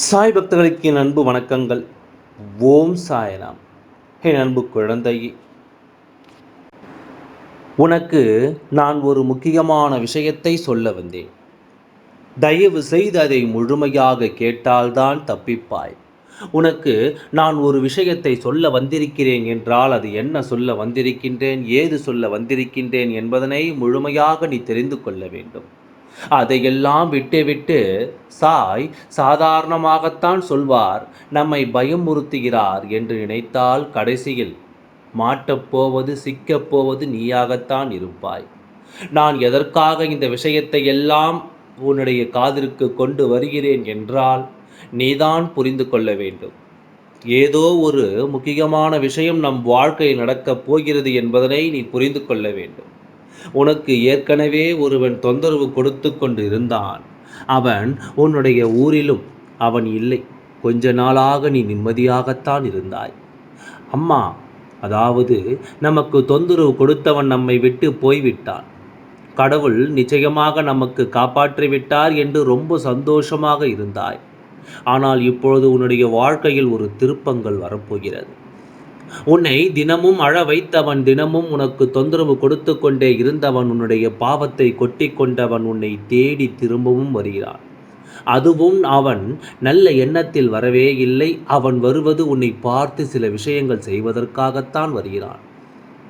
சாய் பக்தர்களுக்கு என் அன்பு வணக்கங்கள். ஓம் சாயலாம் என் அன்பு குழந்தையே. உனக்கு நான் ஒரு முக்கியமான விஷயத்தை சொல்ல வந்தேன். தயவு செய்து அதை முழுமையாக கேட்டால்தான் தப்பிப்பாய். உனக்கு நான் ஒரு விஷயத்தை சொல்ல வந்திருக்கிறேன் என்றால் அது என்ன சொல்ல வந்திருக்கின்றேன் ஏது சொல்ல வந்திருக்கின்றேன் என்பதனை முழுமையாக நீ தெரிந்து கொள்ள வேண்டும். அதையெல்லாம் விட்டுவிட்டு சாய் சாதாரணமாகத்தான் சொல்வார் நம்மை பயமுறுத்துகிறார் என்று நினைத்தால் கடைசியில் மாட்டப்போவது சிக்கப்போவது நீயாகத்தான் இருப்பாய். நான் எதற்காக இந்த விஷயத்தை எல்லாம் உன்னுடைய காதிற்கு கொண்டு வருகிறேன் என்றால் நீதான் புரிந்து கொள்ள வேண்டும். ஏதோ ஒரு முக்கியமான விஷயம் நம் வாழ்க்கையில் நடக்கப் போகிறது என்பதனை நீ புரிந்து கொள்ள வேண்டும். உனக்கு ஏற்கனவே ஒருவன் தொந்தரவு கொடுத்து கொண்டு இருந்தான் அவன் உன்னுடைய ஊரிலும் அவன் இல்லை. கொஞ்ச நாளாக நீ நிம்மதியாகத்தான் இருந்தாய். அம்மா அதாவது நமக்கு தொந்தரவு கொடுத்தவன் நம்மை விட்டு போய்விட்டான். கடவுள் நிச்சயமாக நமக்கு காப்பாற்றி விட்டார் என்று ரொம்ப சந்தோஷமாக இருந்தாய். ஆனால் இப்பொழுது உன்னுடைய வாழ்க்கையில் ஒரு திருப்பங்கள் வரப்போகிறது. உன்னை தினமும் அழ வைத்தவன் தினமும் உனக்கு தொந்தரவு கொடுத்து கொண்டே இருந்தவன் உன்னுடைய பாவத்தை கொட்டி கொண்டவன் உன்னை தேடி திரும்பவும் வருகிறான். அதுவும் அவன் நல்ல எண்ணத்தில் வரவே இல்லை. அவன் வருவது உன்னை பார்த்து சில விஷயங்கள் செய்வதற்காகத்தான் வருகிறான்.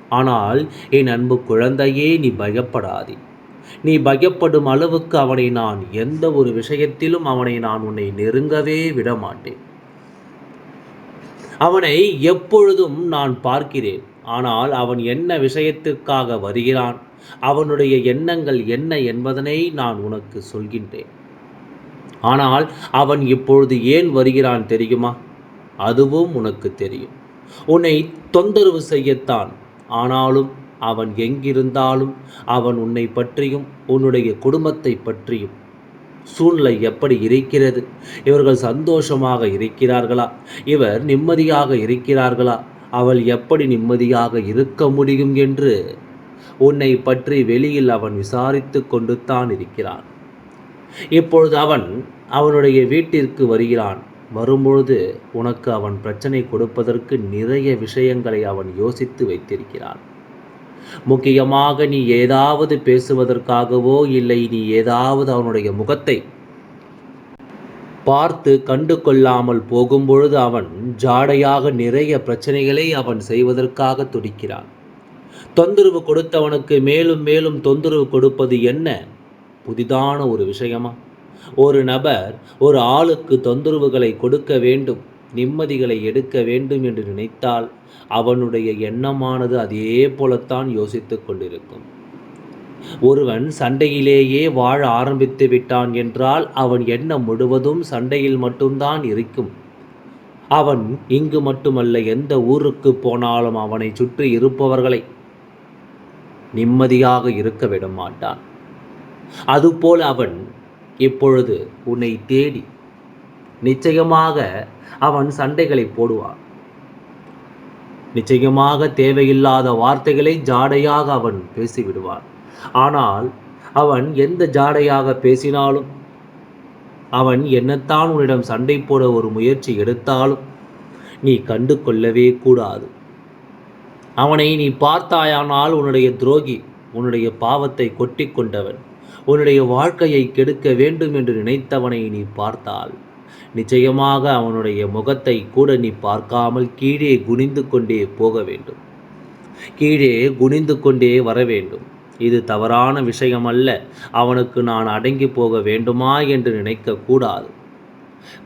ஆனால் என் அன்பு குழந்தையே நீ பயப்படாதே. நீ பயப்படும் அளவுக்கு அவனை நான் எந்த ஒரு விஷயத்திலும் அவனை நான் உன்னை நெருங்கவே விட மாட்டேன் அவனை எப்பொழுதும் நான் பார்க்கிறேன். ஆனால் அவன் என்ன விஷயத்திற்காக வருகிறான்? அவனுடைய எண்ணங்கள் என்ன என்பதனை நான் உனக்கு சொல்கின்றேன். ஆனால் அவன் இப்பொழுது ஏன் வருகிறான் தெரியுமா? அதுவும் உனக்கு தெரியும். உன்னை தொந்தரவு செய்யத்தான். ஆனாலும் அவன் எங்கிருந்தாலும் அவன் உன்னை பற்றியும் உன்னுடைய குடும்பத்தை பற்றியும் சூழ்நிலை எப்படி இருக்கிறது? இவர்கள் சந்தோஷமாக இருக்கிறார்களா? இவர் நிம்மதியாக இருக்கிறார்களா? அவள் எப்படி நிம்மதியாக இருக்க முடியும் என்று? உன்னை பற்றி வெளியில் அவன் விசாரித்து கொண்டு தான் இருக்கிறான். இப்பொழுது அவன் அவனுடைய வீட்டிற்கு வருகிறான். வரும்பொழுது உனக்கு அவன் பிரச்சனை கொடுப்பதற்கு நிறைய விஷயங்களை அவன் யோசித்து வைத்திருக்கிறான். முக்கியமாக நீ ஏதாவது பேசுவதற்காகவோ இல்லை நீ ஏதாவது அவனுடைய முகத்தை பார்த்து கண்டு கொள்ளாமல் போகும்பொழுது அவன் ஜாடையாக நிறைய பிரச்சனைகளை அவன் செய்வதற்காக துடிக்கிறான். தொந்தரவு கொடுத்தவனுக்கு மேலும் மேலும் தொந்தரவு கொடுப்பது என்ன? புதிதான ஒரு விஷயமா? ஒரு நபர் ஒரு ஆளுக்கு தொந்தரவுகளை கொடுக்க வேண்டும். நிம்மதிகளை எடுக்க வேண்டும் என்று நினைத்தால் அவனுடைய எண்ணமானது அதே போலத்தான் யோசித்து கொண்டிருக்கும். ஒருவன் சண்டையிலேயே வாழ ஆரம்பித்து விட்டான் என்றால் அவன் எண்ணம் முழுவதும் சண்டையில் மட்டும்தான் இருக்கும். அவன் இங்கு மட்டுமல்ல எந்த ஊருக்கு போனாலும் அவனை சுற்றி இருப்பவர்களை நிம்மதியாக இருக்க விட மாட்டான் அதுபோல் அவன் இப்பொழுது உன்னை தேடி நிச்சயமாக அவன் சண்டைகளை போடுவான். நிச்சயமாக தேவையில்லாத வார்த்தைகளை ஜாடையாக அவன் பேசிவிடுவான். ஆனால் அவன் எந்த ஜாடையாக பேசினாலும் அவன் என்னத்தான் உன்னிடம் சண்டை போட ஒரு முயற்சி எடுத்தாலும் நீ கண்டு கொள்ளவே கூடாது. அவனை நீ பார்த்தாயானால் உன்னுடைய துரோகி உன்னுடைய பாவத்தை கொட்டி கொண்டவன் உன்னுடைய வாழ்க்கையை கெடுக்க வேண்டும் என்று நினைத்தவனை நீ பார்த்தால். நிச்சயமாக அவனுடைய முகத்தை கூட நீ பார்க்காமல் கீழே குனிந்து கொண்டே போக வேண்டும். கீழே குனிந்து கொண்டே வர வேண்டும். இது தவறான விஷயம் அல்ல அவனுக்கு நான் அடங்கி போக வேண்டுமா என்று நினைக்கக்கூடாது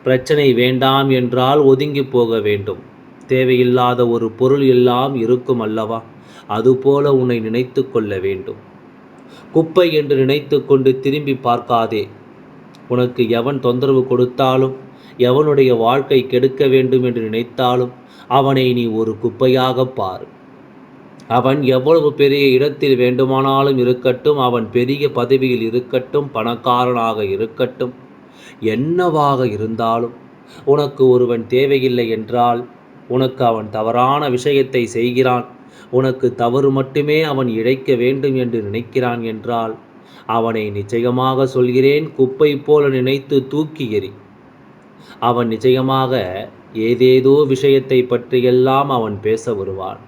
பிரச்சனை வேண்டாம் என்றால் ஒதுங்கி போக வேண்டும். தேவையில்லாத ஒரு பொருள் எல்லாம் இருக்கும் அல்லவா? அதுபோல உன்னை நினைத்து கொள்ள வேண்டும். குப்பை என்று நினைத்து கொண்டு திரும்பி பார்க்காதே. உனக்கு எவன் தொந்தரவு கொடுத்தாலும் எவனுடைய வாழ்க்கை கெடுக்க வேண்டும் என்று நினைத்தாலும் அவனை நீ ஒரு குப்பையாக பார். அவன் எவ்வளவு பெரிய இடத்தில் வேண்டுமானாலும் இருக்கட்டும் அவன் பெரிய பதவியில் இருக்கட்டும் பணக்காரனாக இருக்கட்டும் என்னவாக இருந்தாலும் உனக்கு ஒருவன் தேவையில்லை என்றால் உனக்கு அவன் தவறான விஷயத்தை செய்கிறான் உனக்கு தவறு மட்டுமே அவன் இழைக்க வேண்டும் என்று நினைக்கிறான் என்றால் அவனை நிச்சயமாக சொல்கிறேன் குப்பை போல நினைத்து தூக்கி எறி. அவன் நிச்சயமாக ஏதேதோ விஷயத்தை பற்றியெல்லாம் அவன் பேச வருவான்.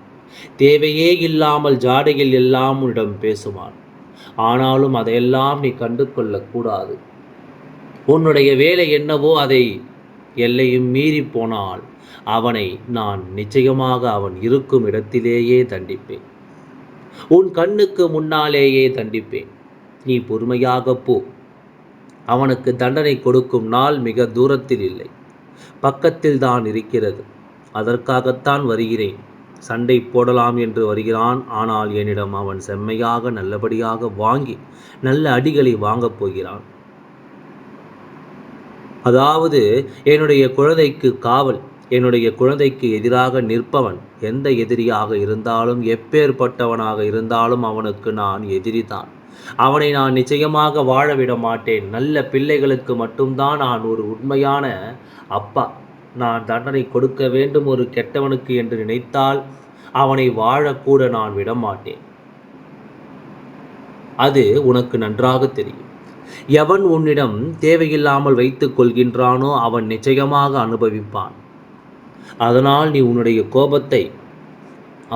தேவையே இல்லாமல் ஜாடையில் எல்லாம் உன்னிடம் பேசுவான். ஆனாலும் அதையெல்லாம் நீ கண்டு கொள்ளக்கூடாது உன்னுடைய வேலை என்னவோ அதை எல்லையும் மீறி போனால் அவனை நான் நிச்சயமாக அவன் இருக்கும் இடத்திலேயே தண்டிப்பேன். உன் கண்ணுக்கு முன்னாலேயே தண்டிப்பேன். நீ பொறுமையாக போ. அவனுக்கு தண்டனை கொடுக்கும் நாள் மிக தூரத்தில் இல்லை. பக்கத்தில் தான் இருக்கிறது. அதற்காகத்தான் வருகிறேன். சண்டை போடலாம் என்று வருகிறான். ஆனால் என்னிடம் அவன் செம்மையாக நல்லபடியாக வாங்கி நல்ல அடிகளை வாங்கப் போகிறான். அதாவது என்னுடைய குழந்தைக்கு காவல் என்னுடைய குழந்தைக்கு எதிராக நிற்பவன் எந்த எதிரியாக இருந்தாலும் எப்பேற்பட்டவனாக இருந்தாலும் அவனுக்கு நான் எதிரிதான். அவனை நான் நிச்சயமாக வாழ விட மாட்டேன் நல்ல பிள்ளைகளுக்கு மட்டும்தான் நான் ஒரு உண்மையான அப்பா. நான் தண்டனை கொடுக்க வேண்டும் ஒரு கெட்டவனுக்கு என்று நினைத்தால் அவனை வாழக்கூட நான் விட மாட்டேன் அது உனக்கு நன்றாக தெரியும். எவன் உன்னிடம் தேவையில்லாமல் வைத்துக் கொள்கின்றானோ அவன் நிச்சயமாக அனுபவிப்பான். அதனால் நீ உன்னுடைய கோபத்தை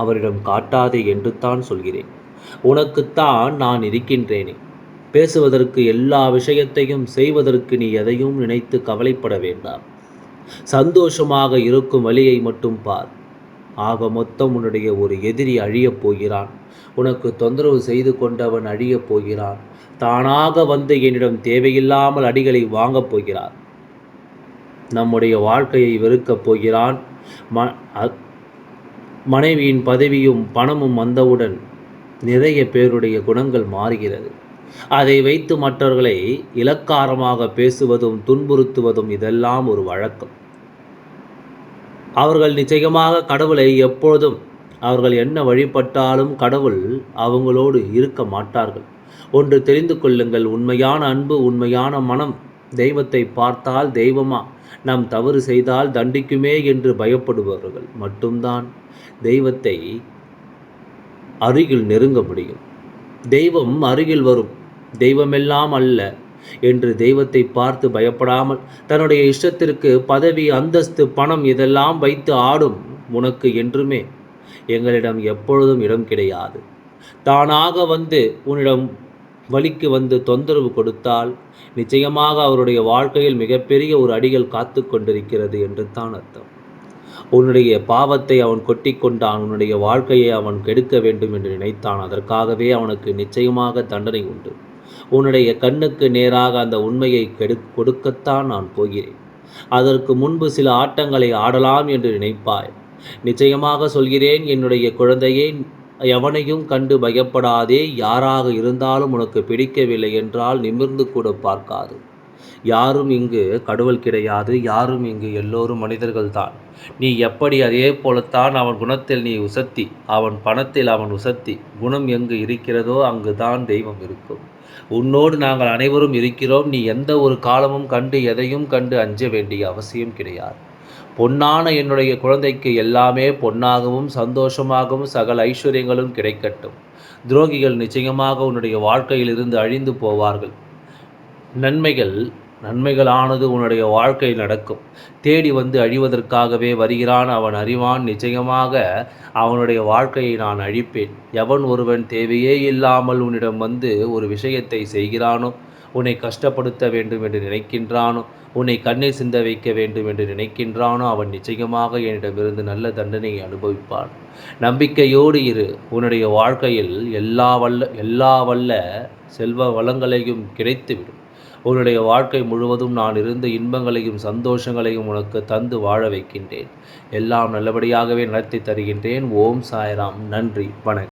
அவரிடம் காட்டாதே என்று தான் சொல்கிறேன். உனக்குத்தான் நான் இருக்கின்றேனே. பேசுவதற்கு எல்லா விஷயத்தையும் செய்வதற்கு நீ எதையும் நினைத்து கவலைப்பட வேண்டாம். சந்தோஷமாக இருக்கும் வழியை மட்டும் பார். ஆக மொத்தம் உன்னுடைய ஒரு எதிரி அழியப் போகிறான். உனக்கு தொந்தரவு செய்து கொண்டவன் அழியப் போகிறான். தானாக வந்து என்னிடம் தேவையில்லாமல் அடிகளை வாங்கப் போகிறார். நம்முடைய வாழ்க்கையை வெறுக்கப் போகிறான். ம மனைவியின் பதவியும் பணமும் வந்தவுடன் நிறைய பேருடைய குணங்கள் மாறுகிறது. அதை வைத்து மற்றவர்களை இலக்காரமாக பேசுவதும் துன்புறுத்துவதும் இதெல்லாம் ஒரு வழக்கம். அவர்கள் நிச்சயமாக கடவுளை எப்பொழுதும் அவர்கள் என்ன வழிபட்டாலும் கடவுள் அவங்களோடு இருக்க மாட்டார்கள். ஒன்று தெரிந்து கொள்ளுங்கள் உண்மையான அன்பு உண்மையான மனம். தெய்வத்தை பார்த்தால் தெய்வமா? நாம் தவறு செய்தால் தண்டிக்குமே என்று பயப்படுபவர்கள் மட்டும்தான். தெய்வத்தை அருகில் நெருங்க முடியும். தெய்வம் அருகில் வரும். தெய்வமெல்லாம் அல்ல. என்று தெய்வத்தை பார்த்து பயப்படாமல் தன்னுடைய இஷ்டத்திற்கு பதவி அந்தஸ்து பணம் இதெல்லாம் வைத்து ஆடும் உனக்கு என்றுமே எங்களிடம் எப்பொழுதும் இடம் கிடையாது. தானாக வந்து உன்னிடம் வழிக்கு வந்து தொந்தரவு கொடுத்தால் நிச்சயமாக அவருடைய வாழ்க்கையில் மிகப்பெரிய ஒரு அடிகள் காத்து கொண்டிருக்கிறது என்று தான் அர்த்தம். உன்னுடைய பாவத்தை அவன் கொட்டி கொண்டான் உன்னுடைய வாழ்க்கையை அவன் கெடுக்க வேண்டும் என்று நினைத்தான். அதற்காகவே அவனுக்கு நிச்சயமாக தண்டனை உண்டு. உன்னுடைய கண்ணுக்கு நேராக அந்த உண்மையை கெடு கொடுக்கத்தான் நான் போகிறேன். அதற்கு முன்பு சில ஆட்டங்களை ஆடலாம் என்று நினைப்பாய். நிச்சயமாக சொல்கிறேன் என்னுடைய குழந்தையை எவனையும் கண்டு பயப்படாதே யாராக இருந்தாலும் உனக்கு பிடிக்கவில்லை என்றால் நிமிர்ந்து கூட பார்க்காது. யாரும் இங்கு கடவுள் கிடையாது யாரும் இங்கு எல்லோரும் மனிதர்கள்தான். நீ எப்படி அதே போலத்தான் அவன் குணத்தில் நீ உசத்தி அவன் பணத்தில் அவன் உசத்தி குணம் எங்கு இருக்கிறதோ அங்குதான் தெய்வம் இருக்கும். உன்னோடு நாங்கள் அனைவரும் இருக்கிறோம் நீ எந்த ஒரு காலமும் கண்டு எதையும் கண்டு அஞ்ச வேண்டிய அவசியம் கிடையாது. பொன்னான என்னுடைய குழந்தைக்கு எல்லாமே பொன்னாகவும் சந்தோஷமாகவும் சகல ஐஸ்வர்யங்களும் கிடைக்கட்டும். துரோகிகள் நிச்சயமாக உன்னுடைய வாழ்க்கையில் இருந்து அழிந்து போவார்கள். நன்மைகள் நன்மைகளானது உன்னுடைய வாழ்க்கையில் நடக்கும். தேடி வந்து அழிவதற்காகவே வருகிறான் அவன் அறிவான். நிச்சயமாக அவனுடைய வாழ்க்கையை நான் அழிப்பேன். எவன் ஒருவன் தேவையே இல்லாமல் உன்னிடம் வந்து ஒரு விஷயத்தை செய்கிறானோ உன்னை கஷ்டப்படுத்த வேண்டும் என்று நினைக்கின்றானோ உன்னை கண்ணீர் சிந்த வைக்க வேண்டும் என்று நினைக்கின்றானோ அவன் நிச்சயமாக என்னிடமிருந்து நல்ல தண்டனையை அனுபவிப்பான். நம்பிக்கையோடு இரு. உன்னுடைய வாழ்க்கையில் எல்லா வல்ல எல்லா வல்ல செல்வ வளங்களையும் கிடைத்துவிடும். உன்னுடைய வாழ்க்கை முழுவதும் நான் இருந்த இன்பங்களையும் சந்தோஷங்களையும் உனக்கு தந்து வாழ வைக்கின்றேன். எல்லாம் நல்லபடியாகவே நடத்தி தருகின்றேன். ஓம் சாய்ராம். நன்றி. வணக்கம்.